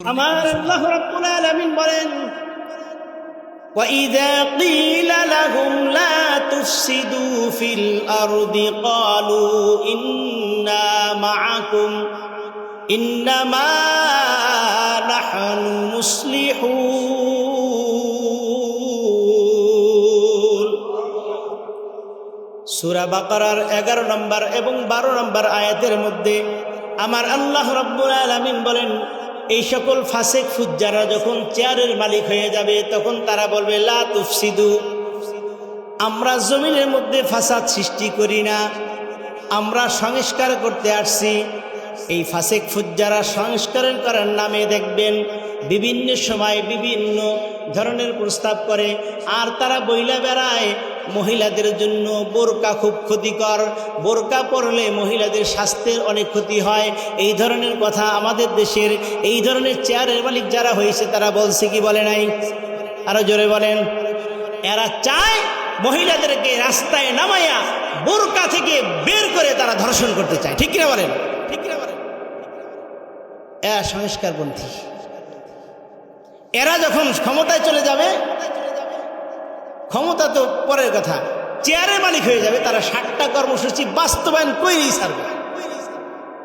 আমার আল্লাহ রাব্বুল আলামিন বলেন وإذا قيل لهم لا تفسدوا في الأرض قالوا إنا معكم إنما نحن مصلحون সুরা বাকারার এগারো নম্বর এবং বারো নম্বর আয়াতের মধ্যে আমার আল্লাহ রব্বুল আলমিন বলেন এই সকল ফাসেক ফুজ্জারা যখন চেয়ারের মালিক হয়ে যাবে, তখন তারা বলবে, লা তুফসিদু। আমরা জমিনের মধ্যে ফাসাদ সৃষ্টি করি না। আমরা সংস্কার করতে আসছি। এই ফাসেক ফুজ্জারা সংস্কারের করার নামে দেখবেন, বিভিন্ন সময় বিভিন্ন ধরনের প্রস্তাব করে, আর তারা বইলা বেড়ায় মহিলাদের জন্য বোরকা খুব ক্ষতিকর। বোরকা পরলে মহিলাদের স্বাস্থ্যের অনেক ক্ষতি হয়। এই ধরনের কথা আমাদের দেশের এই ধরনের চেয়ারের মালিক যারা হয়েছে, তারা বলছে কি বলে নাই? আরও জোরে বলেন। এরা চায় মহিলাদেরকে রাস্তায় নামাইয়া বোরকা থেকে বের করে তারা ধর্ষণ করতে চায়। ঠিক কিনা বলেন? ঠিক কিনা বলেন? এরা সংস্কারপন্থী। এরা যখন ক্ষমতায় চলে যাবে ক্ষমতা তো পরের কথা। চেয়ারের মালিক হয়ে যাবে, তারা ষাটটা কর্মসূচি বাস্তবায়ন করেই ছাড়বে।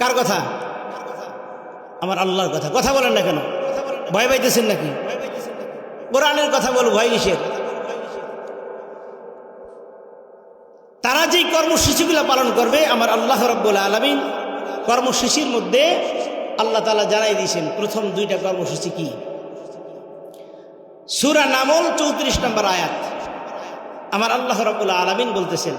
কার কথা? আমার আল্লাহর কথা। কথা বলেন না কেন? ভয় পাইতেছেন নাকি? কোরআনের কথা বল, ভয় কিসের? তারা যেই কর্মসূচিগুলো পালন করবে, আমার আল্লাহ রব্বুল আলমিন কর্মসূচির মধ্যে আল্লাহ তালা জানাই দিয়েছেন, প্রথম দুইটা কর্মসূচি কি? সুরা নামল চৌত্রিশ নম্বর আয়াত। আমার আল্লাহ রব্বুল আলমিন বলতেছেন,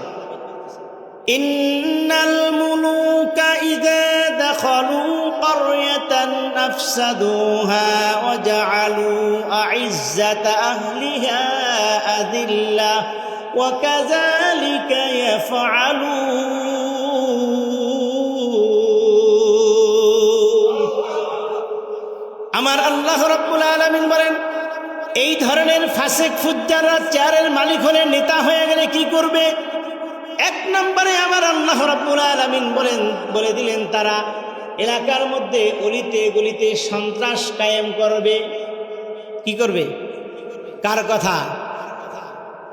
ইন্নাল মুলুকা ইযা দাখালু ক্বরয়াতান আফসাদুহা ওয়া জাআলু আ'iজ্জাতা আহলিহা আযিল্লা ওয়া কাযালিকা ইয়াফআলুন আমার আল্লাহ রাব্বুল আলামিন বলেন এই ধরনের ফাসেক ফুজ্জাররা চেয়ারের মালিক হলে নেতা হয়ে গেলে কি করবে? এক নম্বরে আমার আল্লাহ রাব্বুল আলামিন বলেন, বলে দিলেন তারা, এলাকার মধ্যে অলিতে গলিতে সন্ত্রাস কায়েম করবে। কি করবে? কার কথা?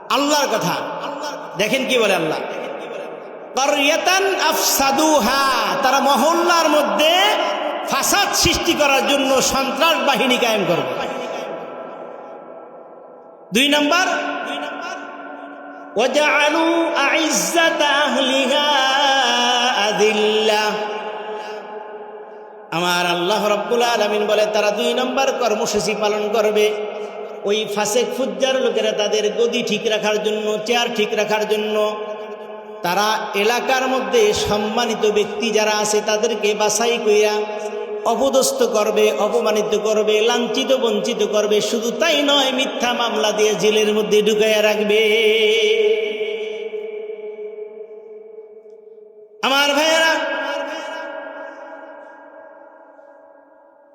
আল্লাহর কথা। দেখেন কি বলে আল্লাহ। তারা মহল্লার মধ্যে ফাসাদ সৃষ্টি করার জন্য সন্ত্রাস বাহিনী কায়েম করবে। দুই নাম্বার আমার আল্লাহ রব্বুল আলমিন বলে, তারা দুই নম্বর কর্মসূচি পালন করবে। ওই ফাঁসে ফুজ্জার লোকেরা তাদের গদি ঠিক রাখার জন্য, চেয়ার ঠিক রাখার জন্য, তারা এলাকার মধ্যে সম্মানিত ব্যক্তি যারা আছে তাদেরকে বাছাই কইরা অপদস্থ করবে, অপমানিত করবে, লাঞ্ছিত, বঞ্চিত করবে, শুধু তাই নয়, মিথ্যা মামলা দিয়ে জেলের মধ্যে ঢুকাইয়া রাখবে। আমার ভাইয়েরা,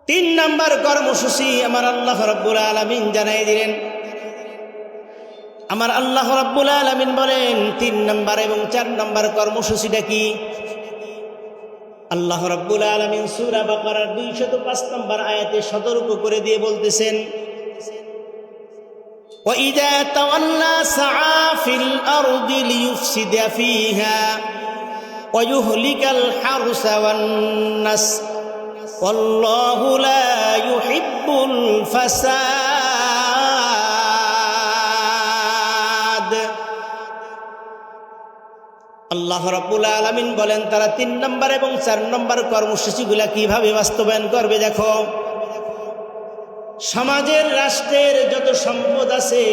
তিন নাম্বার কর্মসূচি আমার আল্লাহ রব্বুল আলমিন জানাই দিলেন। আমার আল্লাহ রাব্বুল আলমিন বলেন, তিন নাম্বার এবং চার নাম্বার কর্মসূচিটা কি? আল্লাহ রাব্বুল আলমিন সুরা বাকারার দুইশত পাঁচ নম্বর আয়াতে সতর্ক করে দিয়ে বলতেছেন وإذا تولى سعى في الأرض ليفسد فيها ويهلك الحرث والنسل والله لا يحب الفساد আল্লাহ রাব্বুল আলামিন বলেন, তারা তিন নম্বর এবং চার নম্বর কর্মসূচিগুলা কীভাবে বাস্তবায়ন করবে দেখো। সমাজের রাষ্ট্রের যত সম্পদ আছে,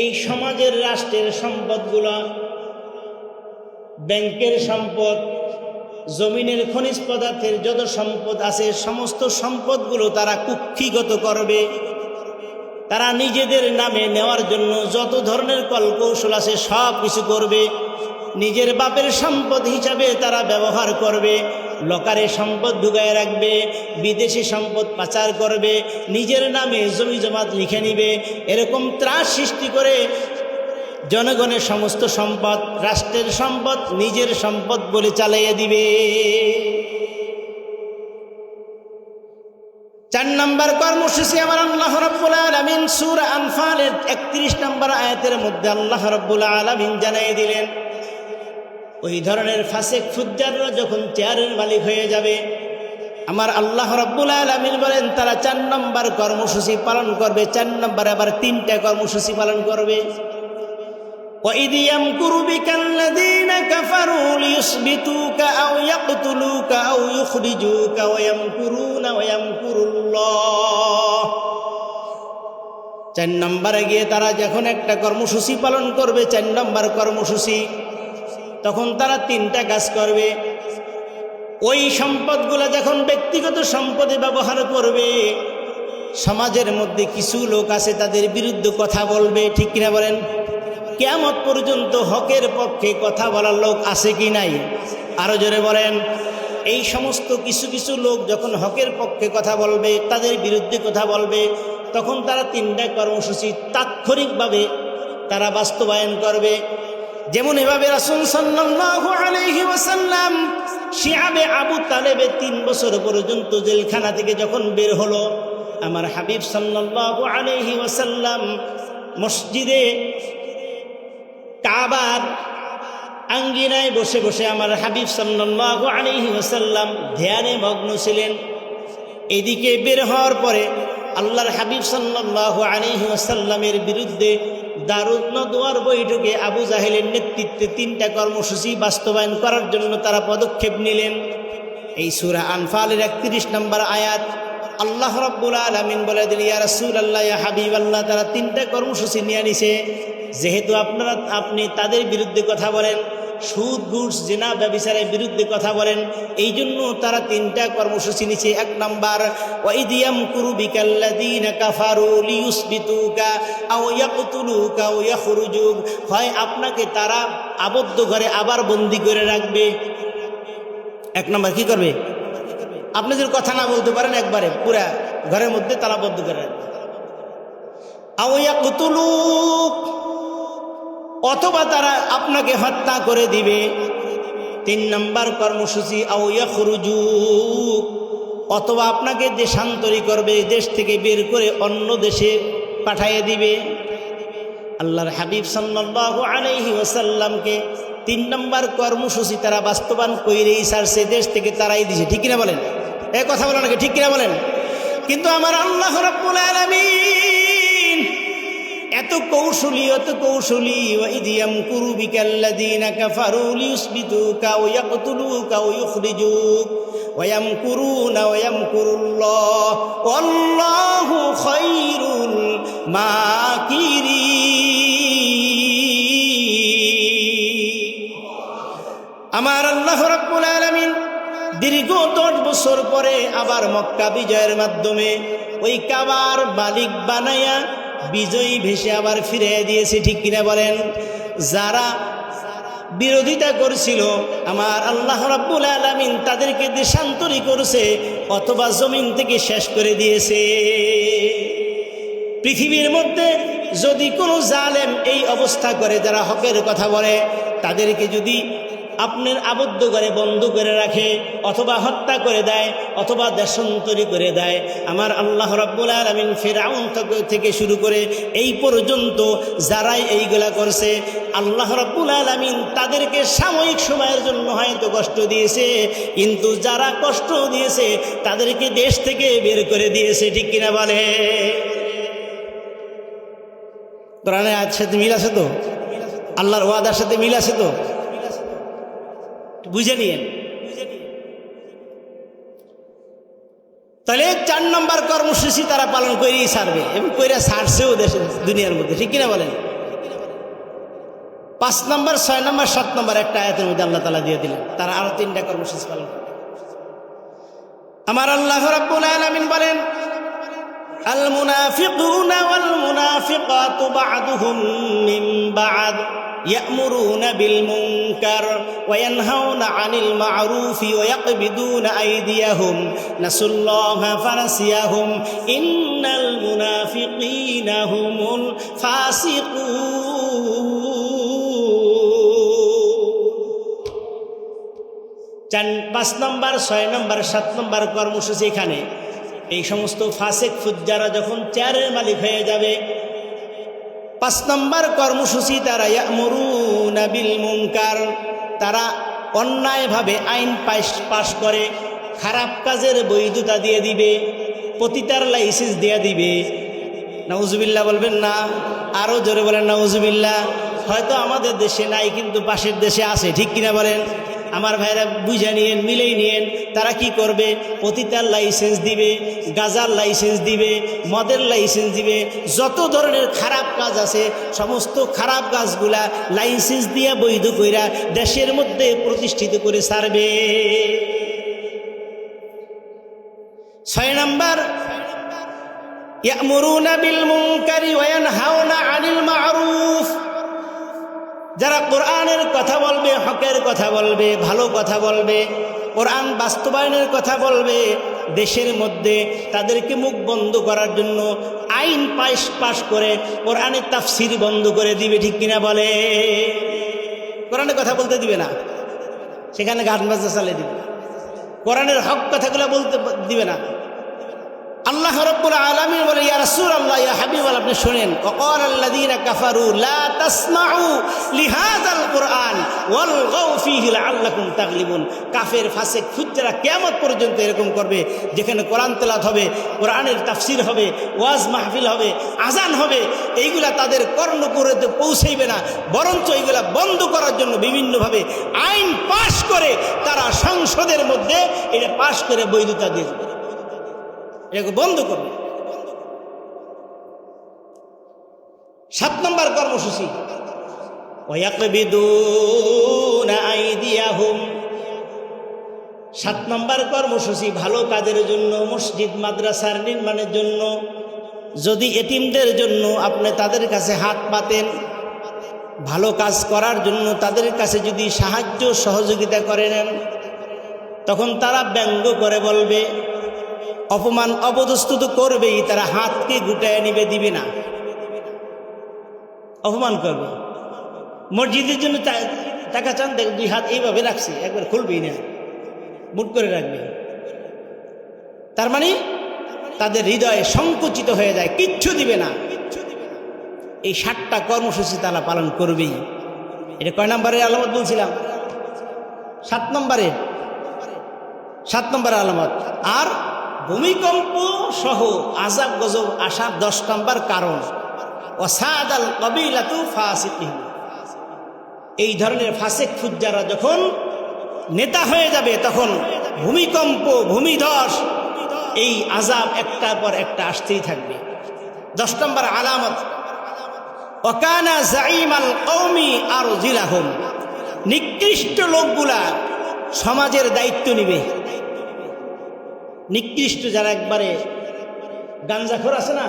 এই সমাজের রাষ্ট্রের সম্পদগুলো ব্যাংকের সম্পদ, জমিনের খনিজ পদার্থের যত সম্পদ আছে, সমস্ত সম্পদগুলো তারা কুক্ষিগত করবে। তারা নিজেদের নামে নেওয়ার জন্য যত ধরনের কলকৌশল আছে সব কিছু করবে। নিজের বাপের সম্পদ হিসাবে তারা ব্যবহার করবে, লকারে সম্পদ ঢুকায় রাখবে, বিদেশি সম্পদ পাচার করবে, নিজের নামে জমি জমাত লিখে নিবে। এরকম ত্রাস সৃষ্টি করে জনগণের সমস্ত সম্পদ, রাষ্ট্রের সম্পদ নিজের সম্পদ বলে চালাইয়া দিবে। চার নম্বর কর্মসূচি আমার আল্লাহ রব্বুল আলমিন সুর আনফালের একত্রিশ নম্বর আয়াতের মধ্যে আল্লাহ রব্বুল আলমিন জানাই দিলেন, ওই ধরনের ফাঁসে ফুজ্জাররা যখন চেয়ারের মালিক হয়ে যাবে, আমার আল্লাহ রব্বুল আলমিন বলেন, তারা চার নম্বর কর্মসূচি পালন করবে, চার নম্বর আবার তিনটা কর্মসূচি পালন করবে। وإذ يمكر بك الذين كفروا ليثبتوك أو يقتلوك أو يخرجوك ويمكرون ويمكر الله চার নম্বরে গিয়ে তারা যখন একটা কর্মসূচি পালন করবে চার নম্বর কর্মসূচি তখন তারা তিনটা কাজ করবে ওই সম্পদগুলো যখন ব্যক্তিগত সম্পদে ব্যবহার করবে সমাজের মধ্যে কিছু লোক আছে তাদের বিরুদ্ধে কথা বলবে ঠিক কিনা বলেন কেমত পর্যন্ত হকের পক্ষে কথা বলার লোক আছে কি নাই? আরও জোরে বলেন। এই সমস্ত কিছু কিছু লোক যখন হকের পক্ষে কথা বলবে, তাদের বিরুদ্ধে কথা বলবে, তখন তারা তিনটা কর্মসূচি তাৎক্ষণিকভাবে তারা বাস্তবায়ন করবে। যেমন এভাবে রাসুল সাল্লাল্লাহু আলাইহি শিয়াবে আবু তালেবে তিন বছর পর্যন্ত জেলখানা থেকে যখন বের হলো, আমার হাবিব সাল্লাল্লাহু আলাইহি ওয়াসাল্লাম মসজিদে কাবার আঙ্গিনায় বসে বসে আমার হাবিব সাল্লাল্লাহু আলাইহি ওয়াসাল্লাম ধ্যানে মগ্ন ছিলেন। এদিকে বের হওয়ার পরে আল্লাহর হাবিব সাল্লাল্লাহু আলাইহি ওয়াসাল্লামের বিরুদ্ধে দারুদ নদোয়ার বৈঠকে আবু জাহেলের নেতৃত্বে তিনটা কর্মসূচি বাস্তবায়ন করার জন্য তারা পদক্ষেপ নিলেন। এই সুরা আনফালের একত্রিশ নম্বর আয়াত, আল্লাহ রব্বুল আলমিন বলে দিল ইয়া রাসূল আল্লাহ হাবিব আল্লাহ তারা তিনটা কর্মসূচি নিয়ে নিছে। যেহেতু আপনারা, আপনি তাদের বিরুদ্ধে কথা বলেন, সুদ, ঘুষ, জেনা ব্যবসারের বিরুদ্ধে কথা বলেন, এই জন্য তারা তিনটা কর্মসূচি নিচ্ছে এক নাম্বার ওয়াইদিয়াম কুরু বিকাল্লাদিন কাফারু লিউসবিতুকা আও ইয়াকতুলুকা হয় আপনাকে তারা আবদ্ধ ঘরে আবার বন্দি করে রাখবে। এক নম্বর, কি করবে? আপনি যদি কথা না বলতে পারেন একবারে, পুরা ঘরের মধ্যে তালাবদ্ধ করে রাখবে। আও ইয়াকতুলুক অথবা তারা আপনাকে হত্যা করে দিবে। তিন নম্বর কর্মসূচি আউয়াখরুজু অথবা আপনাকে দেশান্তরী করবে, দেশ থেকে বের করে অন্য দেশে পাঠাইয়ে দিবে। আল্লাহর হাবিব সাল্লাল্লাহু আলাইহি ওসাল্লামকে তিন নম্বর কর্মসূচি তারা বাস্তবায়ন কইরেই সারছে দেশ থেকে তারাই দিছে। ঠিক কিনা বলেন? এ কথা বলেন ঠিক কিনা বলেন? কিন্তু আমার আল্লাহ রাব্বুল আলামিন এত কৌশলী এত কৌশলী ওয়াইদিয়াম কুরু বিকাল্লাযীনা কাফারু লিয়ুসবিতুকা ওয়া ইয়াকতুলুকা ওয়া ইউখরিজুক। ওয়া ইয়ামকুরুনা ওয়া ইয়ামকুরুল্লাহ। ওয়াল্লাহু খায়রুল মাকিরিন। আমার আল্লাহ রাব্বুল আলামিন দীর্ঘ দশ বছর পরে আবার মক্কা বিজয়ের মাধ্যমে ওই কাবার মালিক বানায়া বিজয়ী ভেসে আবার ফিরে দিয়েছে, ঠিক কিনা বলেন? যারা বিরোধিতা করছিল, আমার আল্লাহ রাব্বুল আলামিন তাদেরকে দেশান্তরী করছে, অথবা জমিন থেকে শেষ করে দিয়েছে। পৃথিবীর মধ্যে যদি কোনো জালেম এই অবস্থা করে, যারা হকের কথা বলে, তাদেরকে যদি আপনার আবদ্ধ করে বন্ধ করে রাখে, অথবা হত্যা করে দেয়, অথবা দেশান্তরী করে দেয়। আমার আল্লাহ রব্বুল আলমিন ফেরাউন থেকে- শুরু করে এই পর্যন্ত যারাই এইগুলা করছে, আল্লাহ রব্বুল আলমিন তাদেরকে সাময়িক সময়ের জন্য হয়তো কষ্ট দিয়েছে, কিন্তু যারা কষ্ট দিয়েছে, তাদেরকে দেশ থেকে বের করে দিয়েছে, ঠিক কিনা বলে? আয়াতের সাথে মিল আছে তো? আল্লাহর ওয়াদার সাথে মিল আছে তো? বুঝে নিয়েন। তাহলে চার নম্বর কর্মসূচি তারা পালন করেই সারবে এবং কইরা ছাড়ছেও দেশে দুনিয়ার মধ্যে, ঠিক কিনা বলেন? পাঁচ নম্বর, ছয় নম্বর, সাত নম্বর একটা আয়াতের মধ্যে আল্লাহ তালা দিয়ে দিলেন, তারা আরও তিনটা কর্মসূচি পালন আমার আল্লাহ রাব্বুল আলামিন বলেন المنافقون والمنافقات بعضهم من بعض يأمرون بالمنكر وينهون عن المعروف ويقبضون أيديهم نسوا الله فنسيهم إن المنافقين هم الفاسقون চার পাঁচ নম্বর ছয় নম্বর সাত নম্বর কর্মসূচি এখানে এই সমস্ত ফাসেক ফুজ্জারা যখন চেয়ারের মালিক হয়ে যাবে, পাঁচ নম্বর কর্মসূচি তারা ইয়ামুরুনা বিল মুনকার, তারা অন্যায়ভাবে আইন পাশ করে, খারাপ কাজের বৈধতা দিয়ে দিবে, পতিতার লাইসেন্স দিয়ে দিবে। নাউজুবিল্লাহ বলবেন, না আরও জোরে বলেন, নাউজুবিল্লাহ, হয়তো আমাদের দেশে নাই, কিন্তু পাশের দেশে আছে। ঠিক কিনা বলেন? আমার ভাইরা বুঝে নিয়েন, মিলেই নিয়েন, তারা কি করবে? পতিতার লাইসেন্স দিবে, গাজার লাইসেন্স দিবে, মদের লাইসেন্স দিবে, যত ধরনের খারাপ কাজ আছে, সমস্ত খারাপ কাজগুলা লাইসেন্স দিয়ে বৈধ কইরা দেশের মধ্যে প্রতিষ্ঠিত করে সারবে ছয় নম্বর মুনকারি ওয়া ইয়ানহাউনা আনিল মারুফ। যারা কোরআনের কথা বলবে, হকের কথা বলবে, ভালো কথা বলবে, কোরআন বাস্তবায়নের কথা বলবে, দেশের মধ্যে তাদেরকে মুখ বন্ধ করার জন্য আইন পাশ পাশ করে কোরআনের তাফসির বন্ধ করে দিবে, ঠিক কিনা বলে? কোরআনের কথা বলতে দিবে না। সেখানে গান বাজনা চালিয়ে দিবে। কোরআনের হক কথাগুলো বলতে দিবে না। আল্লাহ রব্বুল আলামিন বলে ইয়া রাসূলুল্লাহ, ইয়া হাবিবাল্লাহ আপনি শুনেন। ওয়াকাল আল্লাযীনা কাফারু, লা তাসমাউ লিহাযাল কুরআন ওয়ালগাউ ফীহি লাআল্লাকুম তাগলিবুন। কাফের ফাসিক ফুজ্জারা কিয়ামত পর্যন্ত এরকম করবে, যেখানে কোরআন তেলাওয়াত হবে, কোরআনের তাফসীর হবে, ওয়াজ মাহফিল হবে আজান হবে, এইগুলা তাদের কর্ণপুরেতে পৌঁছাইবে না। বরঞ্চ এইগুলা বন্ধ করার জন্য বিভিন্নভাবে আইন পাশ করে তারা সংসদের মধ্যে এটা পাশ করে বৈধতা দিয়ে এটাকে বন্ধ করবে সাত নম্বর কর্মসূচি। সাত নম্বর কর্মসূচি, ভালো কাজের জন্য, মসজিদ, মাদ্রাসার নির্মাণের জন্য। যদি এটিমদের জন্য আপনি তাদের কাছে হাত পাতেন, ভালো কাজ করার জন্য তাদের কাছে যদি সাহায্য সহযোগিতা করে নেন, তখন তারা ব্যঙ্গ করে বলবে অপমান অপদস্থ তো করবেই, তারা হাতকে গুটায় নিবে, দিবে না। অপমান করবে। মসজিদের জন্য টাকা চান, দেখ দুই হাত এইভাবে রাখছে, একবার খুলবেই না। মুট করে রাখবে। তার মানে তাদের হৃদয়ে সংকুচিত হয়ে যায়, কিচ্ছু দিবে না। এই ষাটটা কর্মসূচি তারা পালন করবেই। এটা কয় নম্বরের আলামত বলছিলাম? সাত নম্বরে সাত নম্বরের আলামত। আর ভূমিকম্প সহ আজাব গজব আসার দশ নম্বর কারণ। আল কবিলাতু ফাসিকিন। এই ধরনের ফাসেক ফুজ্জারা যখন নেতা হয়ে যাবে, তখন ভূমিকম্প, ভূমিধস, এই আজাব একটার পর একটা আসতেই থাকবে। দশ নম্বর আলামত অকানা জাইম আল কৌমি আর জিলাহম নিকৃষ্ট লোকগুলা সমাজের দায়িত্ব নিবে। নিকৃষ্ট যারা একবারে গাঞ্জাখোর আছে না,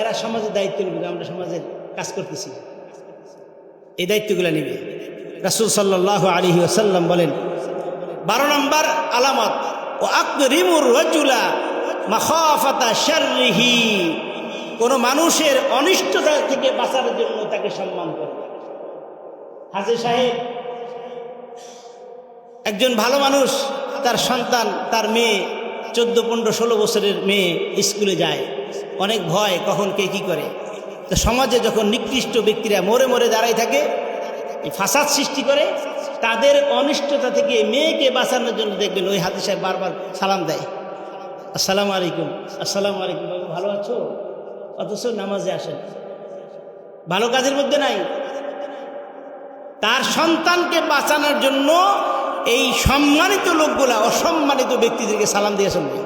এরা সমাজের দায়িত্ব নেবে আমরা সমাজের কাজ করতেছি। এই দায়িত্বগুলো নেবে। রাসুল সাল্লাহ আলী আসাল্লাম বলেন, বারো নম্বর আলামত, ও আকরিমুর রজুলা কোনো মানুষের অনিষ্টতা থেকে বাঁচার জন্য তাকে সম্মান করে। হাজির সাহেব, একজন ভালো মানুষ, তার সন্তান, তার মেয়ে চোদ্দ, পনেরো, ষোলো বছরের মেয়ে স্কুলে যায়। অনেক ভয়, কখন কে কী করে। তো সমাজে যখন নিকৃষ্ট ব্যক্তিরা মরে মরে দাঁড়াই থাকে ফাসাদ সৃষ্টি করে, তাদের অনিষ্টতা থেকে মেয়েকে বাঁচানোর জন্য দেখবেন ওই হাতে সাহেব বারবার সালাম দেয়। আসসালামু আলাইকুম আসসালামু আলাইকুম, বাবু ভালো আছো? অথচ নামাজে আসেন। ভালো কাজের মধ্যে নাই। তার সন্তানকে বাঁচানোর জন্য এই সম্মানিত লোকগুলা অসম্মানিত ব্যক্তিদেরকে সালাম দিয়ে শুনবে।